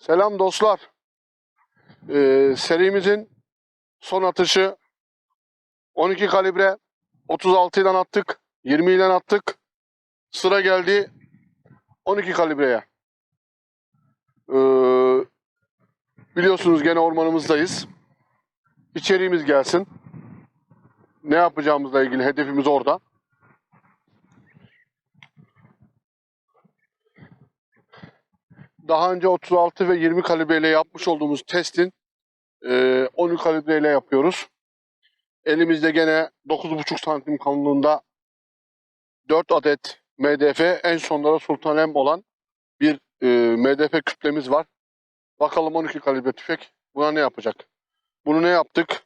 Selam dostlar. Ee, serimizin son atışı 12 kalibre 36 ile attık. 20 ile attık. Sıra geldi 12 kalibreye. Ee, biliyorsunuz gene ormanımızdayız. İçeriğimiz gelsin. Ne yapacağımızla ilgili hedefimiz orada. Daha önce 36 ve 20 kalibreyle yapmış olduğumuz testin e, 13 kalibreyle yapıyoruz. Elimizde gene 9,5 santim kalınlığında 4 adet MDF en sonlara Sultan M olan bir e, MDF kütlemiz var. Bakalım 12 kalibre tüfek buna ne yapacak? Bunu ne yaptık?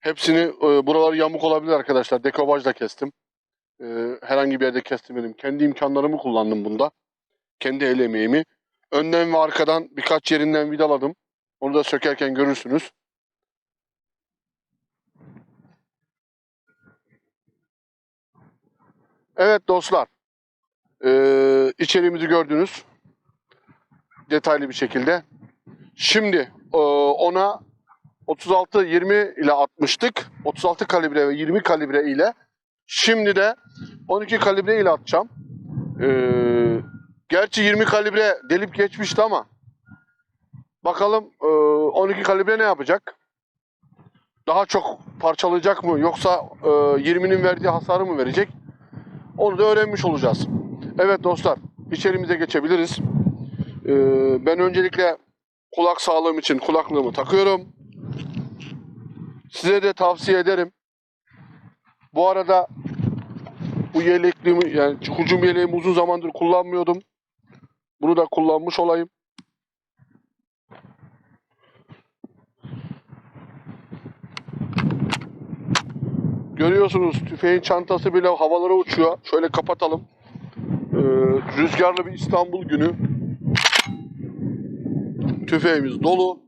Hepsini e, buraları yamuk olabilir arkadaşlar. Dekobajla kestim. E, herhangi bir yerde kestirmedim. Kendi imkanlarımı kullandım bunda. Kendi el emeğimi. Önden ve arkadan birkaç yerinden vidaladım. Onu da sökerken görürsünüz. Evet dostlar. Ee, içeriğimizi gördünüz. Detaylı bir şekilde. Şimdi e, ona 36-20 ile atmıştık. 36 kalibre ve 20 kalibre ile. Şimdi de 12 kalibre ile atacağım. Ee, Gerçi 20 kalibre delip geçmişti ama bakalım e, 12 kalibre ne yapacak? Daha çok parçalayacak mı yoksa e, 20'nin verdiği hasarı mı verecek? Onu da öğrenmiş olacağız. Evet dostlar içerimize geçebiliriz. E, ben öncelikle kulak sağlığım için kulaklığımı takıyorum. Size de tavsiye ederim. Bu arada bu yelekliğimi yani hücum yeleğimi uzun zamandır kullanmıyordum. Bunu da kullanmış olayım. Görüyorsunuz tüfeğin çantası bile havalara uçuyor. Şöyle kapatalım. Ee, rüzgarlı bir İstanbul günü. Tüfeğimiz dolu.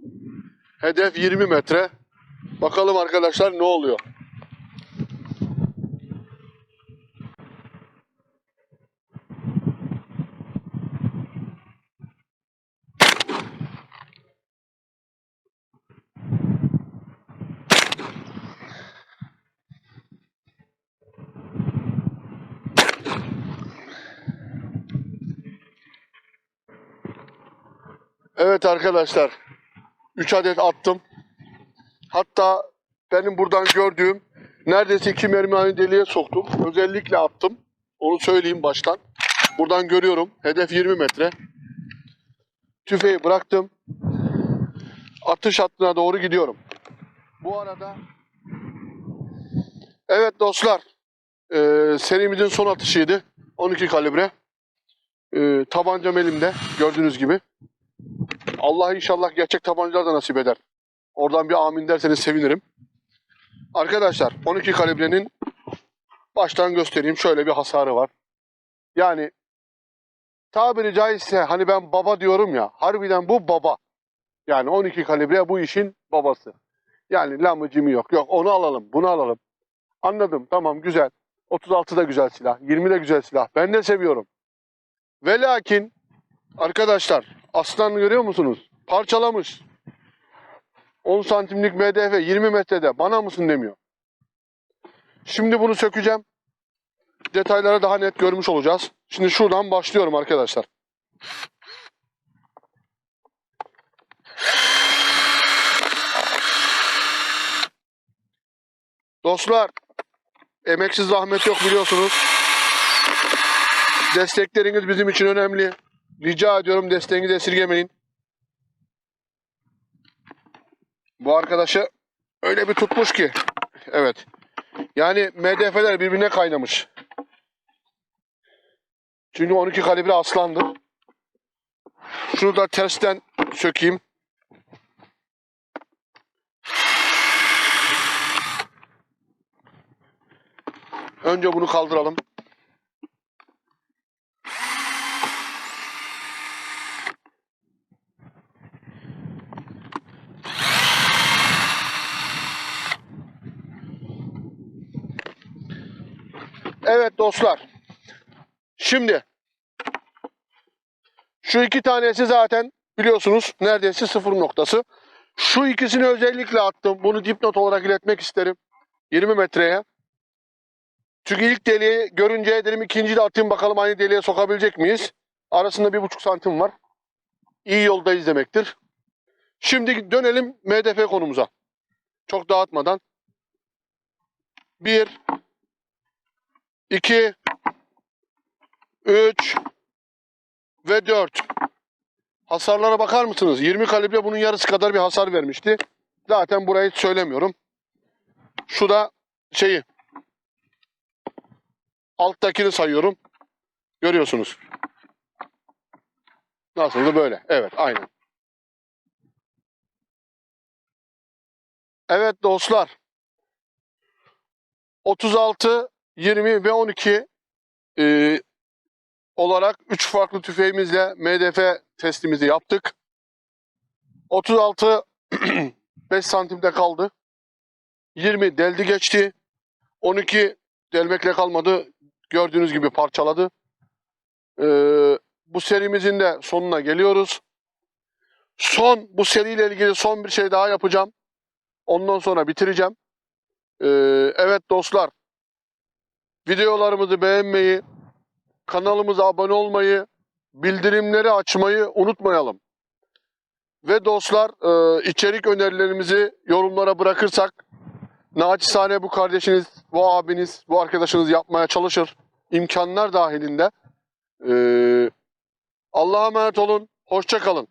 Hedef 20 metre. Bakalım arkadaşlar ne oluyor. Evet arkadaşlar. 3 adet attım. Hatta benim buradan gördüğüm neredeyse iki mermi aynı deliğe soktum. Özellikle attım. Onu söyleyeyim baştan. Buradan görüyorum. Hedef 20 metre. Tüfeği bıraktım. Atış hattına doğru gidiyorum. Bu arada Evet dostlar. Ee, serimizin son atışıydı. 12 kalibre. Ee, tabancam elimde. Gördüğünüz gibi. Allah inşallah gerçek tabancalar da nasip eder. Oradan bir amin derseniz sevinirim. Arkadaşlar 12 kalibrenin baştan göstereyim şöyle bir hasarı var. Yani tabiri caizse hani ben baba diyorum ya harbiden bu baba. Yani 12 kalibre bu işin babası. Yani lamıcımı yok. Yok onu alalım bunu alalım. Anladım tamam güzel. 36 da güzel silah. 20 de güzel silah. Ben de seviyorum. Ve lakin arkadaşlar aslan görüyor musunuz? Parçalamış. 10 santimlik MDF 20 metrede bana mısın demiyor. Şimdi bunu sökeceğim. Detayları daha net görmüş olacağız. Şimdi şuradan başlıyorum arkadaşlar. Dostlar, emeksiz zahmet yok biliyorsunuz. Destekleriniz bizim için önemli. Rica ediyorum desteğinizi esirgemeyin. Bu arkadaşı öyle bir tutmuş ki. Evet. Yani MDF'ler birbirine kaynamış. Çünkü 12 kalibre aslandı. Şunu da tersten sökeyim. Önce bunu kaldıralım. Evet dostlar. Şimdi şu iki tanesi zaten biliyorsunuz neredeyse sıfır noktası. Şu ikisini özellikle attım. Bunu dipnot olarak iletmek isterim. 20 metreye. Çünkü ilk deliği görünce dedim ikinci de atayım bakalım aynı deliğe sokabilecek miyiz? Arasında bir buçuk santim var. İyi yoldayız demektir. Şimdi dönelim MDF konumuza. Çok dağıtmadan. 1 2 3 ve 4. Hasarlara bakar mısınız? 20 kalibre bunun yarısı kadar bir hasar vermişti. Zaten burayı söylemiyorum. Şu da şeyi alttakini sayıyorum. Görüyorsunuz. Nasıldı böyle? Evet, aynen. Evet dostlar. 36, 20 ve 12 e, olarak 3 farklı tüfeğimizle MDF testimizi yaptık. 36 5 santimde kaldı. 20 deldi geçti. 12 delmekle kalmadı. Gördüğünüz gibi parçaladı. Ee, bu serimizin de sonuna geliyoruz. Son bu seriyle ilgili son bir şey daha yapacağım. Ondan sonra bitireceğim. Ee, evet dostlar. Videolarımızı beğenmeyi, kanalımıza abone olmayı, bildirimleri açmayı unutmayalım. Ve dostlar e, içerik önerilerimizi yorumlara bırakırsak naçizane bu kardeşiniz, bu abiniz, bu arkadaşınız yapmaya çalışır. İmkanlar dahilinde. Ee, Allah'a emanet olun. Hoşça kalın.